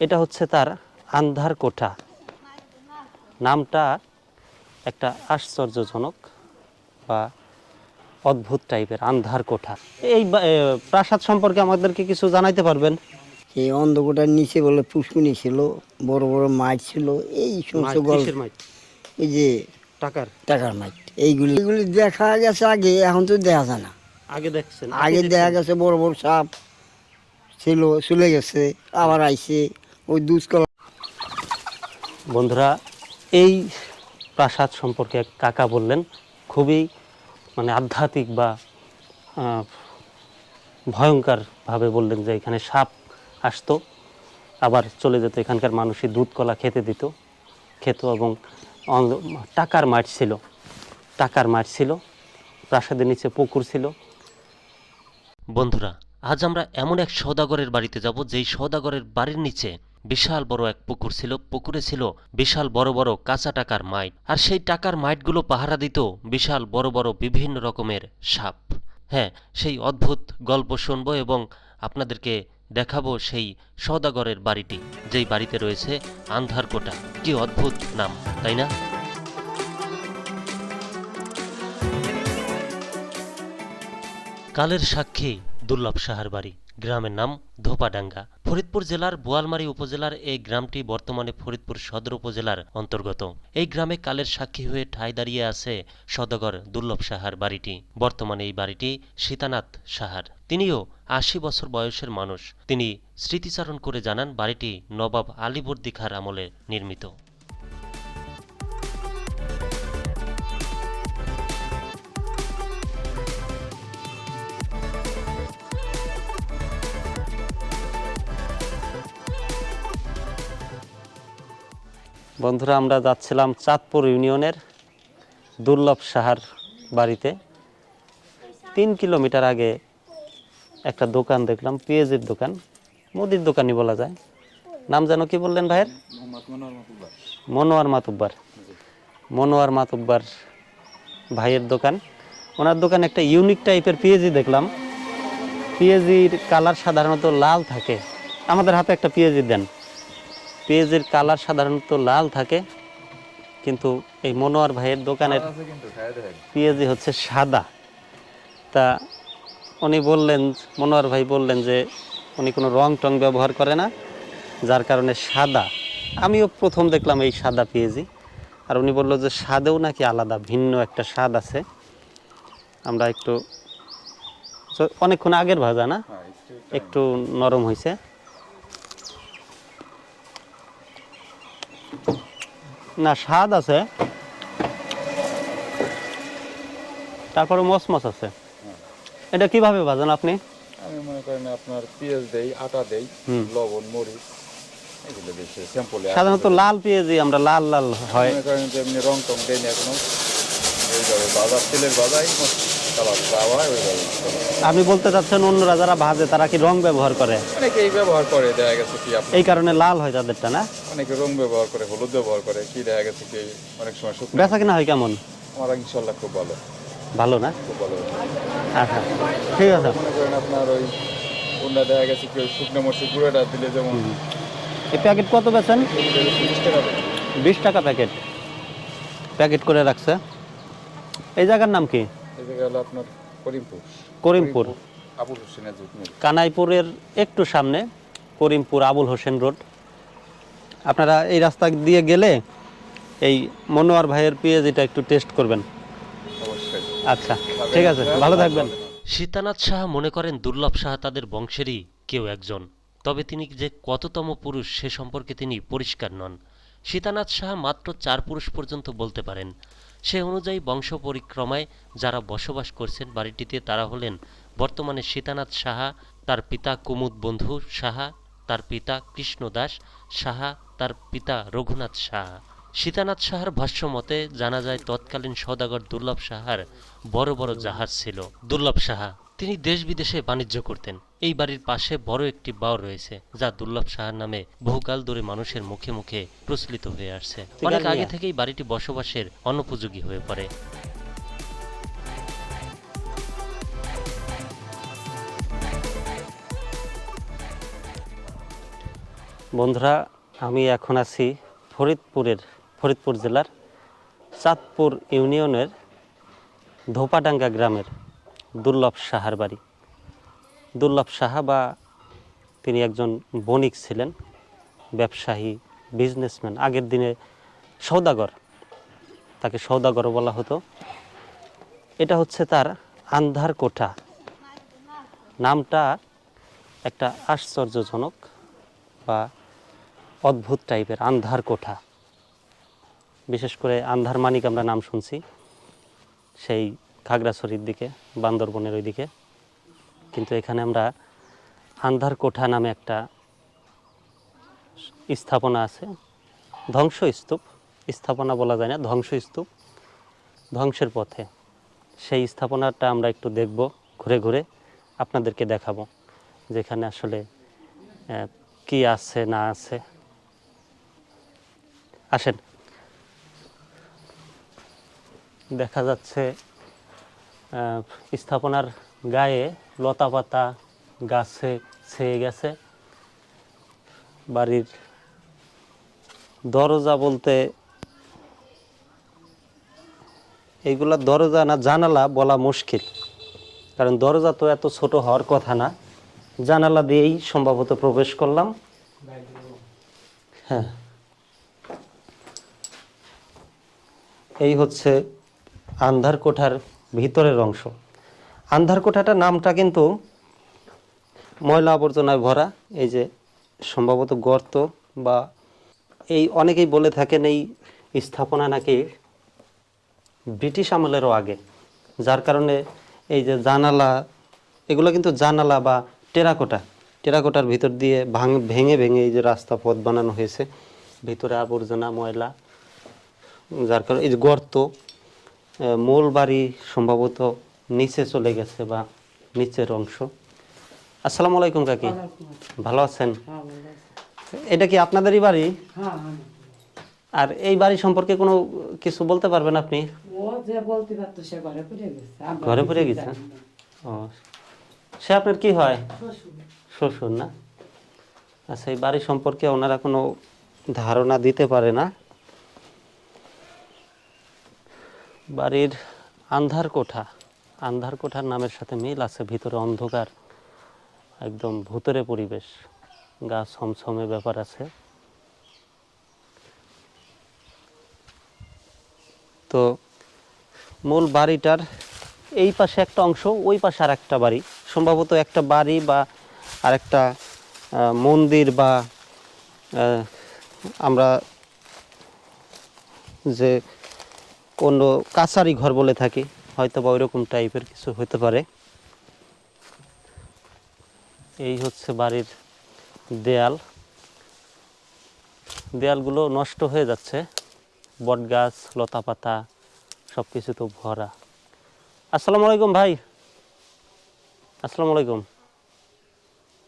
এটা হচ্ছে তার আন্ধার কোঠা। নামটা একটা আশ্চর্যজনক বা অদ্ভুত টাইপের আন্ধার কোঠা। এই প্রাসাদ সম্পর্কে আমাদেরকে কিছু জানাইতে পারবেন? এই অন্ধকোটার নিচে বলে পুষ্কুনি ছিল বড় বড় মাছ ছিল এই সমস্ত গল্প। এই যে টাকার। টাকার মাছ এইগুলি এগুলি দেখা গেছে আগে এখন তো দেখা যায় না। আগে দেখছেন আগে দেখা গেছে বড় বড় সাপ ছিল চলে গেছে আবার আইছে। ওই দুধ কলা। বন্ধুরা এই প্রাসাদ সম্পর্কে এক কাকা বললেন খুবই মানে আধ্যাত্মিক বা ভয়ঙ্করভাবে বললেন যে এখানে সাপ আসতো আবার চলে যেত এখানকার মানুষই দুধ কলা খেতে দিত খেত এবং অন্ধ- টাকার মাঠ ছিল টাকার মাঠ ছিল প্রাসাদের নিচে পুকুর ছিল। বন্ধুরা আজ আমরা এমন এক সৌদাগরের বাড়িতে যাব যেই সৌদাগরের বাড়ির নিচে বিশাল বড় এক পুকুর ছিল, পুকুরে ছিল বিশাল বড় বড় কাঁচা টাকার মাইট। আর সেই টাকার মাইটগুলো পাহারা দিত বিশাল বড় বড় বিভিন্ন রকমের সাপ। হ্যাঁ সেই অদ্ভুত গল্প শুনব এবং আপনাদেরকে দেখাবো সেই সৌদাগরের বাড়িটি, যেই বাড়িতে রয়েছে আন্ধারকোটা। কি অদ্ভুত নাম, তাই না? কালের সাক্ষী দুর্লভ সাহার বাড়ি। গ্রামের নাম ধোপাডাঙ্গা। ফরিদপুর জেলার বোয়ালমারী উপজেলার এই গ্রামটি বর্তমানে ফরিদপুর সদর উপজেলার অন্তর্গত। এই গ্রামে কালের সাক্ষী হয়ে ঠাঁই দাঁড়িয়ে আছে সদগর দুর্লভ সাহার বাড়িটি। বর্তমানে এই বাড়িটি সীতানাথ সাহার। তিনিও আশি বছর বয়সের মানুষ। তিনি স্মৃতিচারণ করে জানান বাড়িটি নবাব আলীবর্দী খাঁর আমলে নির্মিত। বন্ধুরা, আমরা যাচ্ছিলাম চাঁদপুর ইউনিয়নের দুর্লভ সাহার বাড়িতে। তিন কিলোমিটার আগে একটা দোকান দেখলাম, পেঁয়াজের দোকান, মুদির দোকানই বলা যায়। নাম যেন কি বললেন ভাইয়ের? মনোয়ার মাতুব্বার। মনোয়ার মাতুব্বার ভাইয়ের দোকান। ওনার দোকানে একটা ইউনিক টাইপের পেঁয়াজি দেখলাম। পেঁয়াজির কালার সাধারণত লাল থাকে। আমাদের হাতে একটা পেঁয়াজি দেন। পেঁয়াজের কালার সাধারণত লাল থাকে কিন্তু এই মনোয়ার ভাইয়ের দোকানের পেঁয়াজি হচ্ছে সাদা। তা উনি বললেন মনোয়ার ভাই বললেন যে উনি কোনো রং টং ব্যবহার করে না যার কারণে সাদা। আমিও প্রথম দেখলাম এই সাদা পেঁয়াজি আর উনি বলল যে স্বাদেও নাকি আলাদা ভিন্ন একটা স্বাদ আছে। আমরা একটু অনেকক্ষণ আগের ভাজা না? একটু নরম হয়েছে না স্বাদ আছে। তারপরে মসমস আছে। এটা কীভাবে ভাজান আপনি? আমি মনে করেন আপনার পেঁয়াজ দেই আটা দেই। লবণ মরিচ সাধারণত লাল পেঁয়াজই আমরা লাল লাল হয়। মনে করেন যে এমনি রং টং দেই না এখনও। এইভাবে বাজার তেলের বাজাই আপনি বলতে চাচ্ছেন অন্যরা যারা ভাজে তারা কি রং ব্যবহার করে? অনেকেই ব্যবহার করে দেখা গেছে কি এই কারণে লাল হয় তাদেরটা না? অনেকে রং ব্যবহার করে হলুদ ব্যবহার করে কি দেখা গেছে কি অনেক সময় বেচা কিনা হয় কেমন? আমার ইনশাল্লাহ খুব ভালো। ভালো না? খুব ভালো। আচ্ছা ঠিক আছে। আপনার ওই কোনটা দেখা গেছে কি ওই শুকনো মরচি গুঁড়োটা দিলে যেমন এই প্যাকেট কত বেচেন? টাকা বিশ টাকা প্যাকেট। প্যাকেট করে রাখছে। এই জায়গার নাম কি? এই হলো আপনার করিমপুর। করিমপুর। আবুল হোসেনের যুগ মিল কানাইপুরের একটু সামনে করিমপুর আবুল হোসেন রোড। আপনারা এই রাস্তা দিয়ে গেলে এই মনোয়ার ভাইয়ের পেঁয়াজিটা একটু টেস্ট করবেন। অবশ্যই। আচ্ছা ঠিক আছে ভালো থাকবেন। সীতানাথ সাহা মনে করেন দুর্লভ সাহা তাদের বংশেরই কেউ একজন। তবে তিনি যে কততম পুরুষ সে সম্পর্কে তিনি পরিষ্কার নন। সীতানাথ সাহা মাত্র চার পুরুষ পর্যন্ত বলতে পারেন। সে অনুযায়ী বংশ পরিক্রমায় যারা বসবাস করছেন বাড়িটিতে তারা হলেন বর্তমানে সীতানাথ সাহা, তার পিতা কুমুদ বন্ধু সাহা, তার পিতা কৃষ্ণ দাস সাহা, তার পিতা রঘুনাথ সাহা। সীতানাথ সাহার ভাষ্য মতে জানা যায় তৎকালীন সদাগর দুর্লভ সাহার বড় বড় জাহাজ ছিল। দুর্লভ সাহা, তিনি দেশ বিদেশে বাণিজ্য করতেন। এই বাড়ির পাশে বড় একটি বাও রয়েছে যা দুর্লভ সাহার নামে বহুকাল ধরে মানুষের মুখে মুখে প্রচলিত হয়ে আসছে। অনেক আগে থেকেই বাড়িটি বসবাসের অনুপযোগী হয়ে পড়ে। বন্ধুরা আমি এখন আছি ফরিদপুরের ফরিদপুর জেলার চাঁদপুর ইউনিয়নের ধোপাডাঙ্গা গ্রামের দুর্লভ সাহার বাড়ি। দুর্লভ সাহা বা তিনি একজন বণিক ছিলেন, ব্যবসায়ী বিজনেসম্যান আগের দিনে সৌদাগর, তাকে সৌদাগরও বলা হতো। এটা হচ্ছে তার আন্ধার কোঠা। নামটা একটা আশ্চর্যজনক বা অদ্ভুত টাইপের, আন্ধার কোঠা। বিশেষ করে আন্ধার মানিক আমরা নাম শুনছি, সেই খাগড়াছড়ির দিকে, বান্দরবনের ওই দিকে কিন্তু এখানে আমরা আন্ধার কোঠা নামে একটা স্থাপনা আছে। ধ্বংসস্তূপ, স্থাপনা বলা যায় না, ধ্বংসস্তূপ, ধ্বংসের পথে। সেই স্থাপনাটা আমরা একটু দেখব, ঘুরে ঘুরে আপনাদেরকে দেখাবো যেখানে আসলে কি আছে, না আছে। আসেন। দেখা যাচ্ছে স্থাপনার গায়ে লতা পাতা গাছে ছেয়ে গেছে। বাড়ির দরজা বলতে এইগুলা দরজা না জানালা বলা মুশকিল। কারণ দরজা তো এত ছোট হওয়ার কথা না। জানালা দিয়েই সম্ভবত প্রবেশ করলাম। হ্যাঁ। এই হচ্ছে আন্ধার কোঠার ভিতরের অংশ। আন্ধার কোঠাটার নামটা কিন্তু ময়লা আবর্জনায় ভরা, এই যে সম্ভবত গর্ত বা এই অনেকেই বলে থাকেন এই স্থাপনা নাকি ব্রিটিশ আমলেরও আগে। যার কারণে এই যে জানালা, এগুলো কিন্তু জানালা বা টেরাকোটা, টেরাকোটার ভিতর দিয়ে ভাঙ, ভেঙে ভেঙে এই যে রাস্তা পথ বানানো হয়েছে, ভিতরে আবর্জনা, ময়লা, যার কারণে এই যে গর্ত মূল বাড়ি সম্ভবত নিচে চলে গেছে বা নিচের অংশ। আসসালামু আলাইকুম কাকি। ভালো আছেন? এটা কি আপনাদেরই বাড়ি? আর এই বাড়ি সম্পর্কে কোনো কিছু বলতে পারবেন আপনি? ঘরে পড়ে গেছে। ও সে আপনার কি হয়? শ্বশুর না? আচ্ছা এই বাড়ি সম্পর্কে ওনারা কোনো ধারণা দিতে পারে না? বাড়ির আন্ধার কোঠা। আন্ধার কোঠার নামের সাথে মিল আছে, ভিতরে অন্ধকার, একদম ভূতরে পরিবেশ, গা ছমছমে ব্যাপার আছে। তো মূল বাড়িটার এই পাশে একটা অংশ, ওই পাশে আর একটা বাড়ি। সম্ভবত একটা বাড়ি বা আরেকটা মন্দির বা আমরা যে কোনো কাছারি ঘর বলে থাকি। হয়তো বা ওইরকম টাইপের কিছু হতে পারে। এই হচ্ছে বাড়ির দেয়াল। দেয়ালগুলো নষ্ট হয়ে যাচ্ছে। বটগাছ, লতাপাতা সব কিছু তো ভরা। আসসালামু আলাইকুম ভাই। আসসালামু আলাইকুম।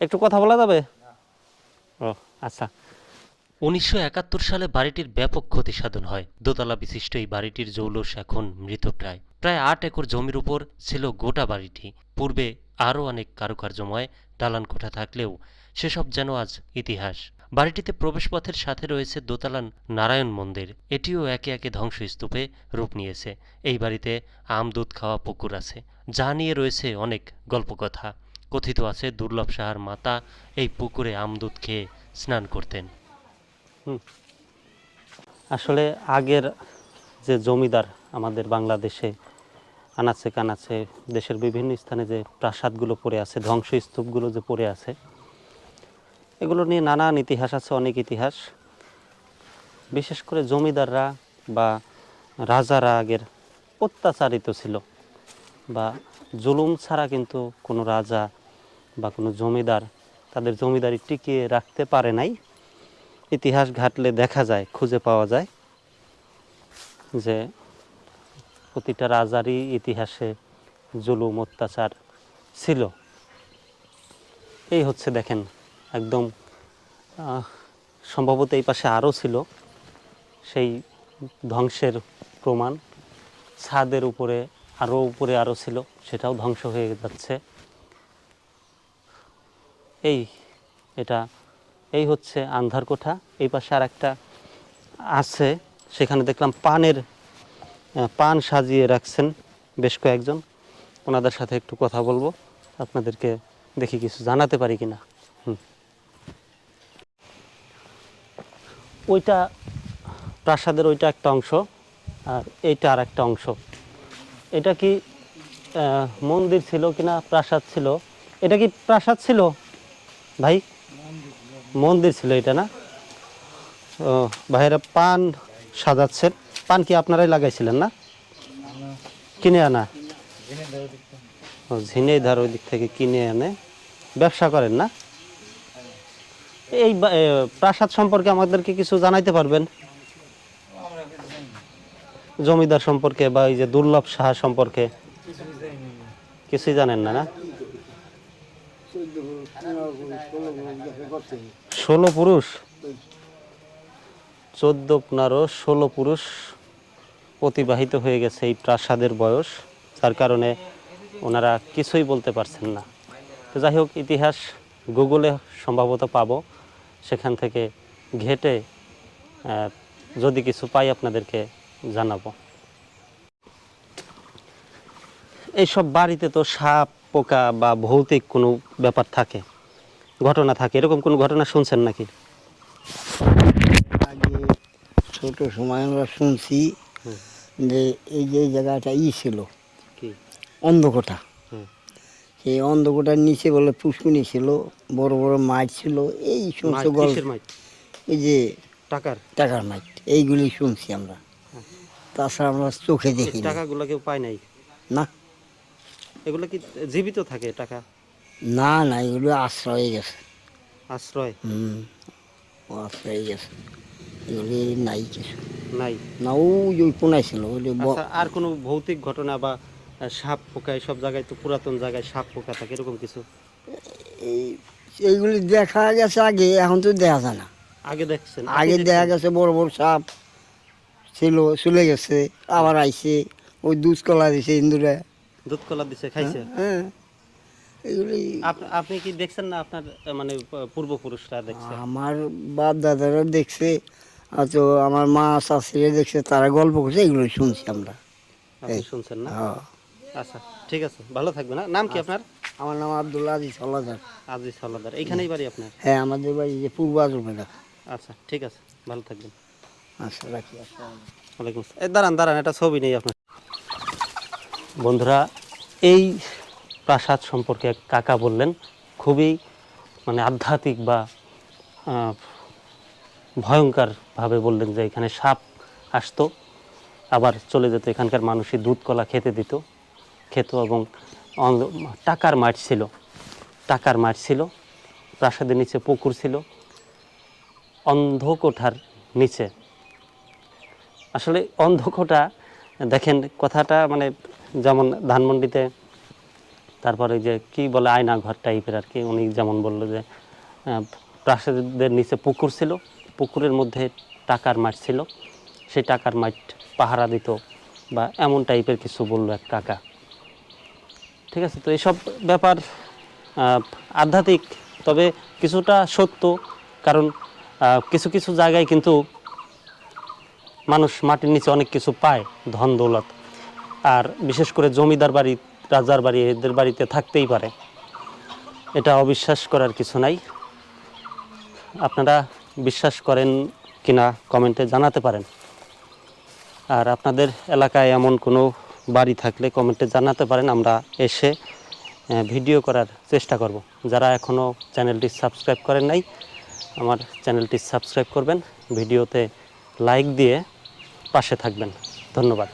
একটু কথা বলা যাবে? ও আচ্ছা। উনিশশো একাত্তর সালে বাড়িটির ব্যাপক ক্ষতি সাধন হয়। দোতলা বিশিষ্ট এই বাড়িটির জৌলস এখন মৃতপ্রায়। প্রায় আট একর জমির উপর ছিল গোটা বাড়িটি। পূর্বে আরও অনেক কারুকার্যময় দালান কোঠা থাকলেও সেসব যেন আজ ইতিহাস। বাড়িটিতে প্রবেশপথের সাথে রয়েছে দোতালান নারায়ণ মন্দির। এটিও একে একে ধ্বংসস্তূপে রূপ নিয়েছে। এই বাড়িতে আম, দুধ খাওয়া পুকুর আছে, যা নিয়ে রয়েছে অনেক গল্পকথা। কথিত আছে, দুর্লভ সাহার মাতা এই পুকুরে আম, দুধ খেয়ে স্নান করতেন। আসলে আগের যে জমিদার আমাদের বাংলাদেশে আনাচে কানাচে দেশের বিভিন্ন স্থানে যে প্রাসাদগুলো পড়ে আছে, ধ্বংসস্তূপগুলো যে পড়ে আছে, এগুলো নিয়ে নানান ইতিহাস আছে, অনেক ইতিহাস। বিশেষ করে জমিদাররা বা রাজারা আগের অত্যাচারিত ছিল বা জুলুম ছাড়া কিন্তু কোনো রাজা বা কোনো জমিদার তাদের জমিদারি টিকিয়ে রাখতে পারে নাই। ইতিহাস ঘাটলে দেখা যায়, খুঁজে পাওয়া যায় যে প্রতিটা রাজারই ইতিহাসে জুলুম, অত্যাচার ছিল। এই হচ্ছে দেখেন, একদম সম্ভবত এই পাশে আরও ছিল সেই ধ্বংসের প্রমাণ। ছাদের উপরে, আরও উপরে আরও ছিল, সেটাও ধ্বংস হয়ে যাচ্ছে। এই, এটা, এই হচ্ছে আন্ধার কোঠা এই পাশে আর একটা আছে, সেখানে দেখলাম পানের পান সাজিয়ে রাখছেন বেশ কয়েকজন। ওনাদের সাথে একটু কথা বলব। আপনাদেরকে দেখি কিছু জানাতে পারি কিনা। হুম। ওইটা, প্রাসাদের ওইটা একটা অংশ আর এইটা আর একটা অংশ। এটা কি মন্দির ছিল কিনা, প্রাসাদ ছিল? এটা কি প্রাসাদ ছিল? ভাই? মন্দির ছিল এটা না? ভাইয়েরা পান সাজাচ্ছেন। পান কি আপনারাই লাগাইছিলেন না? কিনে আনা? ও, ঝিনেই ধার ওই দিক থেকে কিনে আনে ব্যবসা করেন না? এই প্রাসাদ সম্পর্কে আমাদেরকে কিছু জানাইতে পারবেন? জমিদার সম্পর্কে বা এই যে দুর্লভ সাহা সম্পর্কে? কিছুই জানেন না না? ষোলো পুরুষ? চোদ্দ, পনেরো, ষোলো পুরুষ অতিবাহিত হয়ে গেছে এই প্রাসাদের বয়স, যার কারণে ওনারা কিছুই বলতে পারছেন না। তো যাই হোক, ইতিহাস গুগলে সম্ভবত পাব। সেখান থেকে ঘেটে যদি কিছু পাই আপনাদেরকে জানাব। এইসব বাড়িতে তো সাপ, পোকা বা ভৌতিক কোনো ব্যাপার থাকে, ঘটনা থাকে। এরকম কোনো ঘটনা শুনছেন নাকি আগে ছোট সময় আমরা শুনছি যে এই যে জায়গাটা ই ছিল অন্ধকোটা। সেই অন্ধকোটার নিচে বলে পুষ্কুনি ছিল বড় বড় মাছ ছিল এই শুনছি মাছ, গল্প এই যে টাকার। টাকার মাছ এইগুলি শুনছি আমরা। তাছাড়া আমরা চোখে দেখি। টাকাগুলো কেউ পায় নাই? না। এগুলো কি জীবিত থাকে টাকা? না না এগুলো আশ্রয় হয়ে গেছে। আশ্রয়? হুম আশ্রয় গেছে। এগুলি নাই নাই? না ওই ওই ছিল আচ্ছা আর কোনো ভৌতিক ঘটনা বা সাপ পোকা সব জায়গায় তো পুরাতন জায়গায় সাপ পোকা থাকে এরকম কিছু? এই এইগুলি দেখা গেছে আগে এখন তো দেখা যায় না। আগে দেখছেন? আগে দেখা গেছে বড় বড় সাপ ছিল চলে গেছে আবার আইছে ওই দুধ কলা দিছে ইন্দুরে। দুধ কলা দিছে খাইছে? হ্যাঁ এগুলি আপনি কি দেখছেন না আপনার মানে পূর্বপুরুষরা দেখছে? আমার বাপ দাদারা দেখছে হয়তো আমার মা শাশুড়ি দেখছে তারা গল্প করছে এগুলো শুনছি আমরা। এই। শুনছেন না? হ্যাঁ। আচ্ছা ঠিক আছে ভালো থাকবেন না নাম কি আপনার? আমার নাম আব্দুল্লাহ আজিজ হলাদার। আজিজ হলাদার। এইখানেই বাড়ি আপনার? হ্যাঁ আমাদের বাড়ি যে পূর্ব আজমেরা আচ্ছা ঠিক আছে ভালো থাকবেন। আচ্ছা রাখি আসসালামু আলাইকুম। ওয়ালাইকুম আসসালাম। এই দাঁড়ান দাঁড়ান একটা ছবি নেই আপনার। বন্ধুরা এই প্রাসাদ সম্পর্কে এক কাকা বললেন খুবই মানে আধ্যাত্মিক বা ভয়ঙ্করভাবে বললেন যে এখানে সাপ আসতো, আবার চলে যেত, এখানকার মানুষই দুধ কলা খেতে দিত, খেত এবং টাকার মাঠ ছিল, টাকার মাঠ ছিল, প্রাসাদের নিচে পুকুর ছিল, অন্ধকোঠার নিচে। আসলে অন্ধকোটা দেখেন কথাটা মানে যেমন ধানমন্ডিতে, তারপরে যে কি বলে আয়না ঘর টাইপের আর কি, উনি যেমন বলল যে প্রাসাদের নিচে পুকুর ছিল পুকুরের মধ্যে টাকার মাঠ ছিল। সেই টাকার মাঠ পাহারা দিত বা এমন টাইপের কিছু বলল এক কাকা। ঠিক আছে, তো এইসব ব্যাপার আধ্যাত্মিক, তবে কিছুটা সত্য। কারণ কিছু কিছু জায়গায় কিন্তু মানুষ মাটির নিচে অনেক কিছু পায়, ধন দৌলত। আর বিশেষ করে জমিদার বাড়ি, রাজার বাড়ি, এদের বাড়িতে থাকতেই পারে। এটা অবিশ্বাস করার কিছু নাই। আপনারা বিশ্বাস করেন কিনা কমেন্টে জানাতে পারেন। আর আপনাদের এলাকায় এমন কোনো বাড়ি থাকলে কমেন্টে জানাতে পারেন, আমরা এসে ভিডিও করার চেষ্টা করব। যারা এখনও চ্যানেলটি সাবস্ক্রাইব করেন নাই, আমার চ্যানেলটি সাবস্ক্রাইব করবেন, ভিডিওতে লাইক দিয়ে পাশে থাকবেন। ধন্যবাদ।